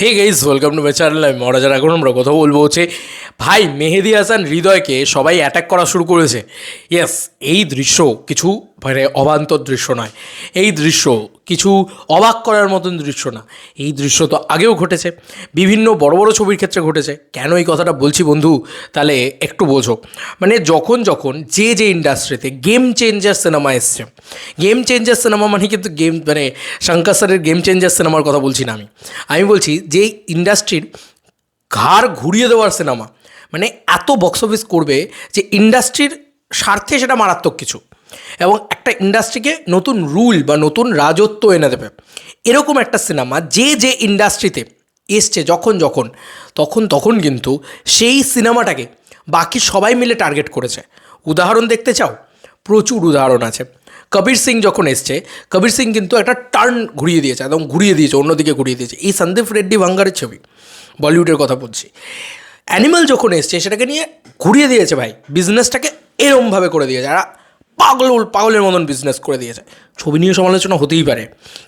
Hey guys welcome to my channel আমি মহারাজার এখন আমরা কথা বলব হচ্ছে ভাই মেহেদি হাসান হৃদয়কে সবাই অ্যাটাক করা শুরু করেছে। ইয়েস এই দৃশ্য কিছু মানে অবান্তর দৃশ্য নয়। এই দৃশ্য কিছু অবাক করার মতন দৃশ্য না। এই দৃশ্য তো আগেও ঘটেছে। বিভিন্ন বড় বড় ছবির ক্ষেত্রে ঘটেছে। কেন এই কথাটা বলছি বন্ধু? তাহলে একটু বোঝো। মানে যখন যখন যে যে ইন্ডাস্ট্রিতে গেম চেঞ্জার সিনেমা এসছে। গেম চেঞ্জার সিনেমা মানে কিন্তু গেম মানে শঙ্কর স্যারের গেম চেঞ্জার সিনেমার কথা বলছি না আমি। আমি বলছি যে ইন্ডাস্ট্রির ঘাড় ঘুরিয়ে দেওয়ার সিনেমা মানে এত বক্স অফিস করবে যে ইন্ডাস্ট্রির স্বার্থে সেটা মারাত্মক কিছু। এবং একটা ইন্ডাস্ট্রিকে নতুন রুল বা নতুন রাজত্ব এনে দেবে। এরকম একটা সিনেমা যে যে ইন্ডাস্ট্রিতে এসছে যখন যখন, তখন তখন কিন্তু সেই সিনেমাটাকে বাকি সবাই মিলে টার্গেট করেছে। উদাহরণ দেখতে চাও? প্রচুর উদাহরণ আছে। কবির সিং যখন এসছে, কবির সিং কিন্তু একটা টার্ন ঘুরিয়ে দিয়েছে, একদম ঘুরিয়ে দিয়েছে, অন্যদিকে ঘুরিয়ে দিয়েছে। এই সন্দীপ রেড্ডি ভাঙ্গারের ছবি, বলিউডের কথা বলছি। অ্যানিমাল যখন এসছে, সেটাকে নিয়ে ঘুরিয়ে দিয়েছে ভাই বিজনেসটাকে এরমভাবে করে দিয়েছে। আর পাগল পাগলের মতন বিজনেস করে দিয়েছে। ছবি নিয়ে সমালোচনা হতেই পারে,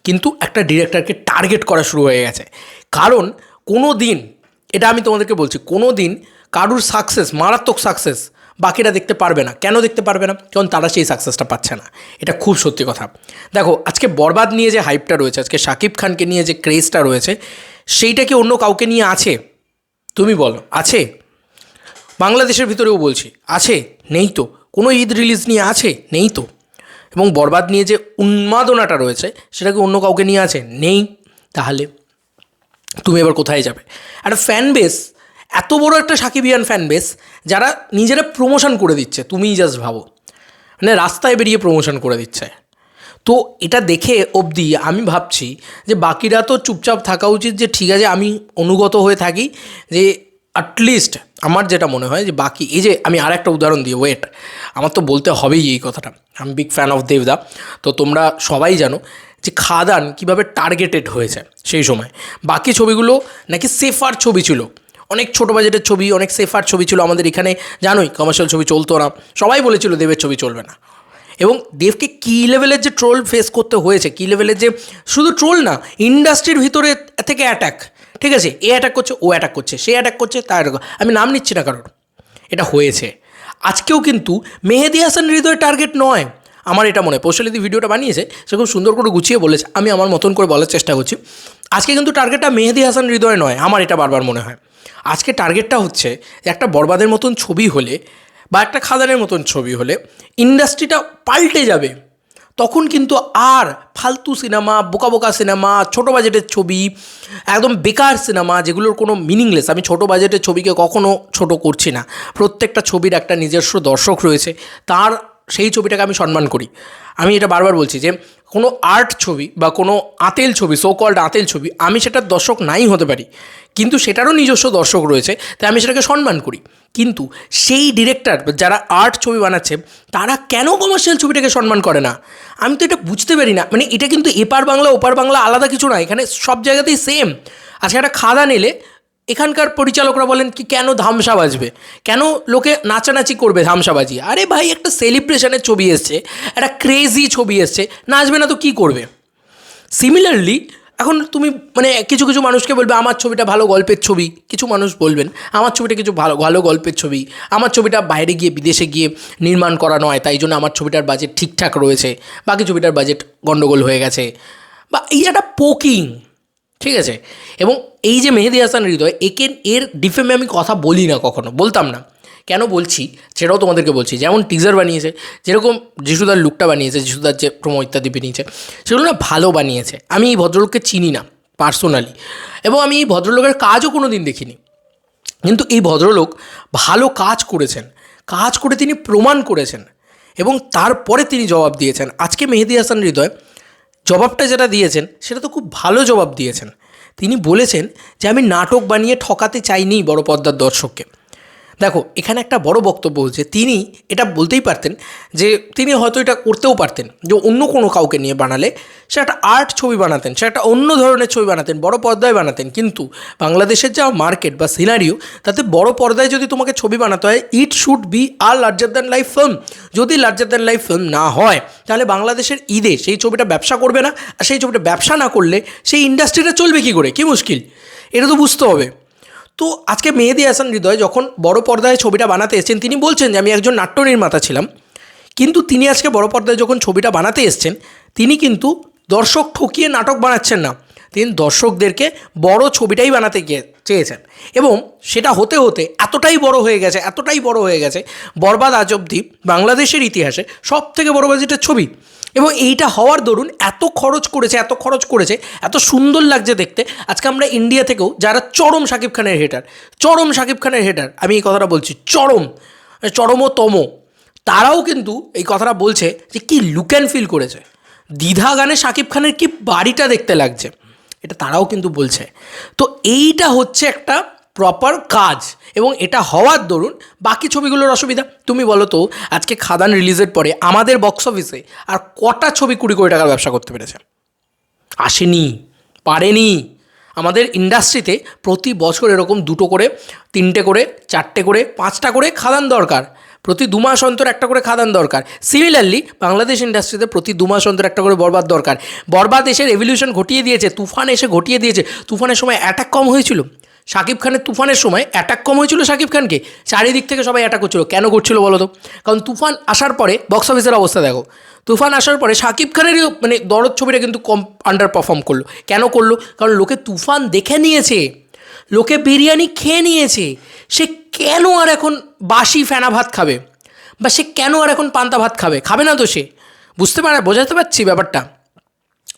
কিন্তু একটা ডিরেক্টরকে টার্গেট করা শুরু হয়ে গেছে। কারণ কোনো দিন এটা আমি তোমাদেরকে বলছি কোনো দিন কারুর সাকসেস মারাত্মক সাকসেস বাকিরা দেখতে পারবে না। কেন দেখতে পারবে না? কারণ তারা সেই সাকসেসটা পাচ্ছে না। এটা খুব সত্যি কথা। দেখো, আজকে বরবাদ নিয়ে যে হাইপটা রয়েছে, আজকে শাকিব খানকে নিয়ে যে ক্রেজটা রয়েছে, সেইটা কি অন্য কাউকে নিয়ে আছে? তুমি বলো, আছে? বাংলাদেশের ভিতরেও বলছি, আছে, নেই তো। কোনো ঈদ রিলিজ নিয়ে আছে? নেই তো। এবং বরবাদ নিয়ে যে উন্মাদনাটা রয়েছে, সেটা কি অন্য কাউকে নিয়ে আছে? নেই। তাহলে তুমি এবার কোথায় যাবে? একটা ফ্যান বেস এত বড় একটা সাকিবিয়ান ফ্যান বেস যারা নিজেরা প্রমোশন করে দিচ্ছে, তুমিই জাস্ট ভাবো। মানে রাস্তায় বেরিয়ে প্রমোশন করে দিচ্ছে। তো এটা দেখে অবধি আমি ভাবছি যে বাকিরা তো চুপচাপ থাকা উচিত যে ঠিক আছে, আমি অনুগত হয়ে থাকি, যে অ্যাটলিস্ট আমার যেটা মনে হয় যে বাকি, এই যে আমি আর একটা উদাহরণ দিই ওয়েট আমার তো বলতে হবেই এই কথাটা। আমি বিগ ফ্যান অফ দেবদা তো তোমরা সবাই জানো যে খাদান কীভাবে টার্গেটেড হয়েছে সেই সময়। বাকি ছবিগুলো নাকি সেফার ছবি ছিল। অনেক ছোটো বাজেটের ছবি, অনেক সেফার ছবি ছিল আমাদের এখানে। জানোই কমার্শিয়াল ছবি চলতো না। সবাই বলেছিল দেবের ছবি চলবে না। এবং দেবকে কী লেভেলের যে ট্রোল ফেস করতে হয়েছে, কী লেভেলের যে, শুধু ট্রোল না ইন্ডাস্ট্রির ভিতরে থেকে অ্যাটাক ঠিক আছে, এ অ্যাটাক করছে, ও অ্যাটাক করছে, সে অ্যাটাক করছে তা করছে। আমি নাম নিচ্ছি না কারোর। এটা হয়েছে। আজকেও কিন্তু মেহেদি হাসান হৃদয় টার্গেট নয়। আমার এটা মনে পৌশালিদি ভিডিওটা বানিয়েছে, সে খুব সুন্দর করে গুছিয়ে বলেছে। আমি আমার মতন করে বলার চেষ্টা করছি। আজকে কিন্তু টার্গেটটা মেহেদি হাসান হৃদয় নয়। আমার এটা বারবার মনে হয়। আজকে টার্গেটটা হচ্ছে একটা বরবাদের মতন ছবি হলে বা একটা খাদানের মতন ছবি হলে ইন্ডাস্ট্রিটা পাল্টে যাবে। তখন কিন্তু আর ফালতু সিনেমা বোকা বোকা সিনেমা, ছোটো বাজেটের ছবি, একদম বেকার সিনেমা যেগুলোর কোনো মিনিংলেস আমি ছোটো বাজেটের ছবিকে কখনো ছোট করছি না। প্রত্যেকটা ছবির একটা নিজস্ব দর্শক রয়েছে। তার সেই ছবিটাকে আমি সম্মান করি। আমি এটা বারবার বলছি যে কোনো আর্ট ছবি বা কোনো আতেল ছবি সো কল্ড আতেল ছবি, আমি সেটার দর্শক নাই হতে পারি। কিন্তু সেটারও নিজস্ব দর্শক রয়েছে, তাই আমি সেটাকে সম্মান করি। কিন্তু সেই ডিরেক্টর যারা আর্ট ছবি বানাচ্ছে, তারা কেন কমার্শিয়াল ছবিটাকে সম্মান করে না? আমি তো এটা বুঝতে পারি না। মানে এটা কিন্তু এপার বাংলা, ওপার বাংলা আলাদা কিছু না, এখানে সব জায়গাতেই সেম আজকে একটা খাদা নিলে এখানকার পরিচালকরা বলেন কি, কেন ধামসা বাজবে? কেন লোকে নাচানাচি করবে ধামসা বাজিয়ে? আরে ভাই, একটা সেলিব্রেশনের ছবি এসছে, একটা ক্রেজি ছবি এসছে, নাচবে না তো কী করবে? সিমিলারলি এখন তুমি মানে কিছু কিছু মানুষকে বলবে, আমার ছবিটা ভালো গল্পের ছবি। কিছু মানুষ বলবেন, আমার ছবিটা কিছু ভালো ভালো গল্পের ছবি। আমার ছবিটা বাইরে গিয়ে, বিদেশে গিয়ে নির্মাণ করানো হয় তাই জন্য আমার ছবিটার বাজেট ঠিকঠাক রয়েছে। বাকি ছবিটার বাজেট গণ্ডগোল হয়ে গেছে। বা এই একটা পোকিং ঠিক আছে? এবং এই যে মেহেদি হাসান হৃদয় একে এর ডিফেমে আমি কথা বলি না কখনো, বলতাম না। কেন বলছি? সেটাও তোমাদেরকে বলছি। যেমন টিজার বানিয়েছে, যেরকম যিশুদার লুকটা বানিয়েছে, যিশুদার যে প্রোমো ইত্যাদি বানিয়েছে সেগুলো না ভালো বানিয়েছে। আমি এই ভদ্রলোককে চিনি না পার্সোনালি এবং আমি এই ভদ্রলোকের কাজও কোনো দিন দেখিনি। কিন্তু এই ভদ্রলোক ভালো কাজ করেছেন। কাজ করে তিনি প্রমাণ করেছেন। এবং তারপরে তিনি জবাব দিয়েছেন। আজকে মেহেদি হাসান হৃদয় জবাবটা যেটা দিয়েছেন, সেটা তো খুব ভালো জবাব দিয়েছেন। তিনি বলেছেন যে, আমি নাটক বানিয়ে ঠকাতে চাইনি বড় পর্দার দর্শককে। দেখো, এখানে একটা বড় বক্তব্য হচ্ছে তিনি এটা বলতেই পারতেন যে তিনি হয়তো এটা করতেও পারতেন, যে অন্য কোনো কাউকে নিয়ে বানালে সে একটা আর্ট ছবি বানাতেন, সে একটা অন্য ধরনের ছবি বানাতেন, বড় পর্দায় বানাতেন। কিন্তু বাংলাদেশের যা মার্কেট বা সিনারিও, তাতে বড় পর্দায় যদি তোমাকে ছবি বানাতে হয়, it should be R larger than life film যদি লার্জার দ্যান লাইফ ফিল্ম না হয়, তাহলে বাংলাদেশের ঈদে সেই ছবিটা ব্যবসা করবে না, আর সেই ছবিটা ব্যবসা না করলে সেই ইন্ডাস্ট্রিটা চলবে কী করে? কী মুশকিল? এটা তো বুঝতে হবে। তো আজকে মেহেদি হাসান হৃদয় যখন বড় পর্দায় ছবিটা বানাতে এসছেন, তিনি বলছেন যে, আমি একজন নাট্য নির্মাতা ছিলাম। কিন্তু তিনি আজকে বড় পর্দায় যখন ছবিটা বানাতে এসছেন, তিনি কিন্তু দর্শক ঠকিয়ে নাটক বানাচ্ছেন না। তিনি দর্শকদেরকে বড় ছবিটাই বানাতে গিয়ে চেয়েছেন। এবং সেটা হতে হতে এতটাই বড় হয়ে গেছে, এতটাই বড় হয়ে গেছে, বরবাদ আজ অব্দি বাংলাদেশের ইতিহাসে সব থেকে বড় বাজেটের ছবি। এবং এইটা হওয়ার দরুন এত খরচ করেছে, এত খরচ করেছে, এত সুন্দর লাগছে দেখতে। আজকে আমরা ইন্ডিয়া থেকেও যারা চরম শাকিব খানের হেটার চরম শাকিব খানের হেটার আমি এই কথাটা বলছি, চরম, চরমতম, তারাও কিন্তু এই কথাটা বলছে যে কি লুক অ্যান্ড ফিল করেছে। দ্বিধা গানে শাকিব খানের কি বাড়িটা দেখতে লাগছে। এটা তারাও কিন্তু বলছে। তো এইটা হচ্ছে একটা প্রপার কাজ এবং এটা হওয়ার দরুন বাকি ছবিগুলোর অসুবিধা। তুমি বলো তো, আজকে খাদান রিলিজের পরে আমাদের বক্স অফিসে আর কটা ছবি কুড়ি কোটি টাকার ব্যবসা করতে পেরেছে? আসেনি, পারেনি। আমাদের ইন্ডাস্ট্রিতে প্রতি বছর এরকম দুটো করে, তিনটে করে, চারটে করে, পাঁচটা করে খাদান দরকার। প্রতি দু মাস অন্তর একটা করে খাদান দরকার। সিমিলারলি বাংলাদেশ ইন্ডাস্ট্রিতে প্রতি দু মাস অন্তর একটা করে বরবাদ দরকার। বরবাদ এসে রেভলিউশন ঘটিয়ে দিয়েছে, তুফান এসে ঘটিয়ে দিয়েছে। তুফানের সময় অ্যাটাক কম হয়েছিল। শাকিব খানের তুফানের সময় অ্যাটাক কম হয়েছিল শাকিব খানকে। চারিদিক থেকে সবাই অ্যাটাক করছিল। কেন করছিল বলো তো কারণ তুফান আসার পরে বক্স অফিসের অবস্থা দেখো। তুফান আসার পরে শাকিব খানেরই মানে দরদ ছবিটা কিন্তু কম আন্ডার পারফর্ম করল। কেন করল? কারণ লোকে তুফান দেখে নিয়েছে। লোকে বিরিয়ানি খেয়ে নিয়েছে। সে কেন আর এখন বাসি ফেনা ভাত খাবে? বা সে কেন আর এখন পান্তা ভাত খাবে? খাবে না তো সে? বুঝতে পারে, বোঝাতে পারছি ব্যাপারটা?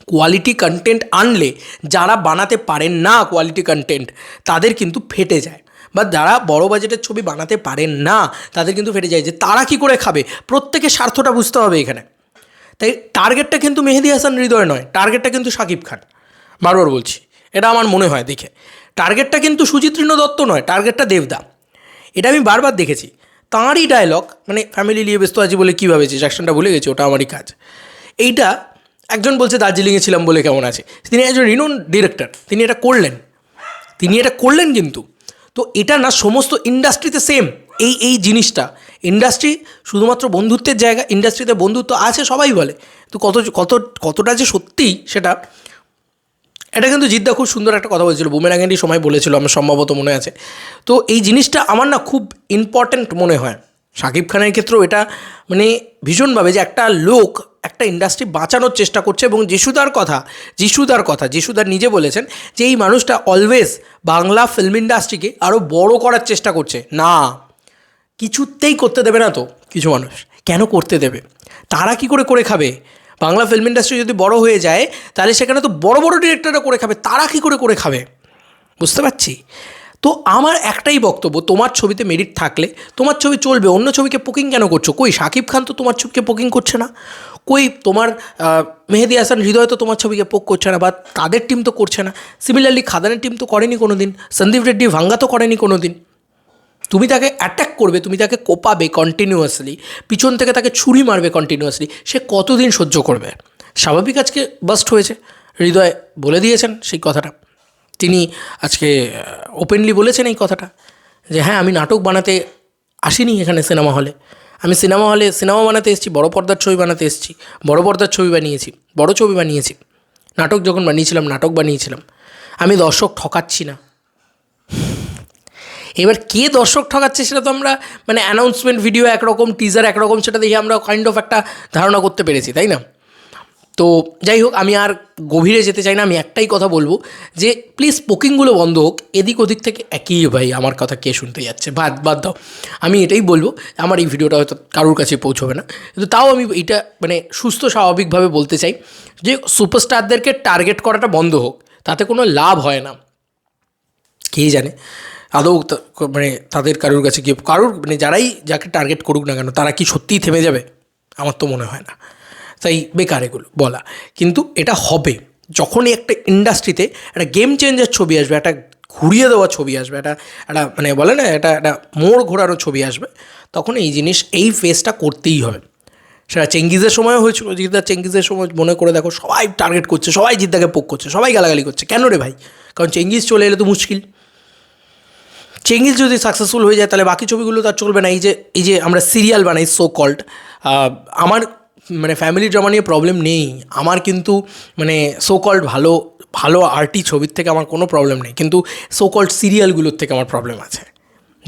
কোয়ালিটি কন্টেন্ট আনলে যারা বানাতে পারেন না কোয়ালিটি কন্টেন্ট তাদের কিন্তু ফেটে যায়। বা যারা বড় বাজেটের ছবি বানাতে পারেন না, তাদের কিন্তু ফেটে যায় যে তারা কি করে খাবে? প্রত্যেকের স্বার্থটা বুঝতে হবে এখানে। তাই টার্গেটটা কিন্তু মেহেদি হাসান হৃদয় নয় টার্গেটটা কিন্তু সাকিব খান। বারবার বলছি। এটা আমার মনে হয়, দেখে। টার্গেটটা কিন্তু সুচিত্রিন দত্ত নয় টার্গেটটা দেবদা। এটা আমি বারবার দেখেছি। তাঁরই ডায়লগ মানে ফ্যামিলি নিয়ে ব্যস্ত আছি বলে কী ভাবেছিস? অ্যাকশনটা ভুলে গেছি, ওটা আমারই কাজ। এইটা একজন বলছে, দার্জিলিংয়ে ছিলাম বলে কেমন আছে? তিনি একজন রিনোন ডিরেক্টর তিনি এটা করলেন। তিনি এটা করলেন কিন্তু। তো এটা না, সমস্ত ইন্ডাস্ট্রিতে সেম এই এই জিনিসটা। ইন্ডাস্ট্রি শুধুমাত্র বন্ধুত্বের জায়গা ইন্ডাস্ট্রিতে বন্ধুত্ব আছে, সবাই বলে। তো কত কত, কতটা যে সত্যি সেটা এটা কিন্তু জিদ্দা খুব সুন্দর একটা কথা বলছিল। বুমেরাঙ্গেরই সময় বলেছিল, আমার সম্ভবত মনে আছে। তো এই জিনিসটা আমার না খুব ইম্পর্ট্যান্ট মনে হয়। শাকিব খানের ক্ষেত্রেও এটা মানে ভীষণভাবে যে একটা লোক, একটা ইন্ডাস্ট্রি বাঁচানোর চেষ্টা করছে এবং যিশুদার কথা যিশুদার কথা, যিশুদার নিজে বলেছেন যে এই মানুষটা অলওয়েজ বাংলা ফিল্ম ইন্ডাস্ট্রিকে আরও বড় করার চেষ্টা করছে। না, কিছুতেই করতে দেবে না তো কিছু মানুষ। কেন করতে দেবে? তারা কি করে করে খাবে? বাংলা ফিল্ম ইন্ডাস্ট্রি যদি বড় হয়ে যায়, তাহলে সেখানে তো বড় বড় ডিরেক্টররা করে খাবে, তারা কি করে করে খাবে? বুঝতে পারছি? তো আমার একটাই বক্তব্য, তোমার ছবিতে মেরিট থাকলে, তোমার ছবি চলবে, অন্য ছবিকে পোকিং কেন করছ? কই শাকিব খান তো তোমার ছবিকে পোকিং করছে না? কই, তোমার মেহেদি হাসান হৃদয় তো তোমার ছবিকে পোক করছে না, বা তাদের টিম তো করছে না? সিমিলারলি খাদানের টিম তো করেনি কোনো দিন সন্দীপ রেড্ডি ভাঙ্গা তো করেনি কোনো দিন তুমি তাকে অ্যাটাক করবে, তুমি তাকে কোপাবে কন্টিনিউয়াসলি পিছন থেকে তাকে ছুরি মারবে কন্টিনিউয়াসলি সে কতদিন সহ্য করবে? স্বাভাবিক আজকে বাস্ট হয়েছে। হৃদয় বলে দিয়েছেন সেই কথাটা। তিনি আজকে ওপেনলি বলেছেন এই কথাটা, যে হ্যাঁ আমি নাটক বানাতে আসিনি এখানে সিনেমা হলে আমি সিনেমা হলে সিনেমা বানাতে এসেছি, বড় পর্দার ছবি বানাতে এসেছি, বড় পর্দার ছবি বানিয়েছি, বড় ছবি বানিয়েছি। নাটক যখন বানিয়েছিলাম, নাটক বানিয়েছিলাম। আমি দর্শক ঠকাচ্ছি না। এবার কে দর্শক ঠকাচ্ছে সেটা তো আমরা মানে অ্যানাউন্সমেন্ট ভিডিও একরকম টিজার একরকম, সেটা দেখে আমরা কাইন্ড অফ একটা ধারণা করতে পেরেছি, তাই না? তো যাই হোক, আমি আর গভীরে যেতে চাই না, আমি একটাই কথা বলব যে প্লিজ পোকিংগুলো বন্ধ হোক, এদিক ওদিক থেকে একই ভাই, আমার কথা কে শুনতে যাচ্ছে, বাদ বাদ দাও। আমি এটাই বলব, আমার এই ভিডিওটা হয়তো কারোর কাছে পৌঁছবে না। কিন্তু তাও আমি এটা মানে সুস্থ, স্বাভাবিকভাবে বলতে চাই যে সুপারস্টারদেরকে টার্গেট করাটা বন্ধ হোক, তাতে কোনো লাভ হয় না। কে জানে? আদৌ মানে তাদের কারোর কাছে গিয়ে কারোর মানে যারাই যাকে টার্গেট করুক না কেন, তারা কি সত্যিই থেমে যাবে? আমার তো মনে হয় না। তাই বেকার এগুলো, বলা। কিন্তু এটা হবে। যখনই একটা ইন্ডাস্ট্রিতে একটা গেম চেঞ্জার ছবি আসবে, একটা ঘুরিয়ে দেওয়া ছবি আসবে, একটা একটা মানে বলে না, একটা একটা মোড় ঘোরানো ছবি আসবে, তখন এই জিনিস এই ফেসটা করতেই হবে। সেটা চেঙ্গিজের সময় হয়েছিল জিদ্দা চেঙ্গিজের সময় মনে করে দেখো, সবাই টার্গেট করছে, সবাই জিদ্দাকে পোক করছে, সবাই গালাগালি করছে। কেন রে ভাই? কারণ চেঙ্গিজ চলে এলে তো মুশকিল। চেঙ্গিজ যদি সাকসেসফুল হয়ে যায়, তাহলে বাকি ছবিগুলো তার চলবে না। এই যে এই যে আমরা সিরিয়াল বানাই সো কল্ড আমার মানে ফ্যামিলি ড্রামা নিয়ে প্রবলেম নেই। আমার কিন্তু মানে সো কল্ড ভালো ভালো আর্টি ছবির থেকে আমার কোনো প্রবলেম নেই। কিন্তু সো কল্ড সিরিয়ালগুলোর থেকে আমার প্রবলেম আছে।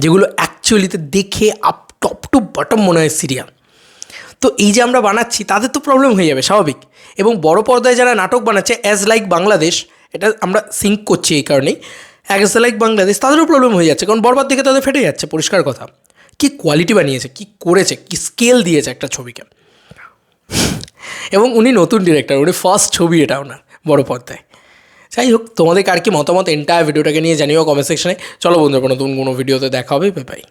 যেগুলো অ্যাকচুয়ালিতে দেখে আপ টপ টু বটম মনে হয় সিরিয়াল তো এই যে আমরা বানাচ্ছি, তাদের তো প্রবলেম হয়ে যাবে, স্বাভাবিক। এবং বড় পর্দায় যারা নাটক বানাচ্ছে অ্যাজ লাইক বাংলাদেশ, এটা আমরা সিঙ্ক করছি এই কারণেই। অ্যাজ লাইক বাংলাদেশ তাদেরও প্রবলেম হয়ে যাচ্ছে, কারণ বরবার দিকে তাদের ফেটে যাচ্ছে, পরিষ্কার কথা। কি কোয়ালিটি বানিয়েছে, কি করেছে, কি স্কেল দিয়েছে একটা ছবিকে। এবং উনি নতুন ডিরেক্টর উনি ফার্স্ট ছবি এটা ওনার, বড় পর্দায়। যাই হোক, তোমাদের কার কি মতামত? এন্টায়ার ভিডিওটাকে নিয়ে জানিও কমেন্ট সেকশনে চলো বন্ধুরা নতুন কোনো ভিডিওতে দেখা হবে বাই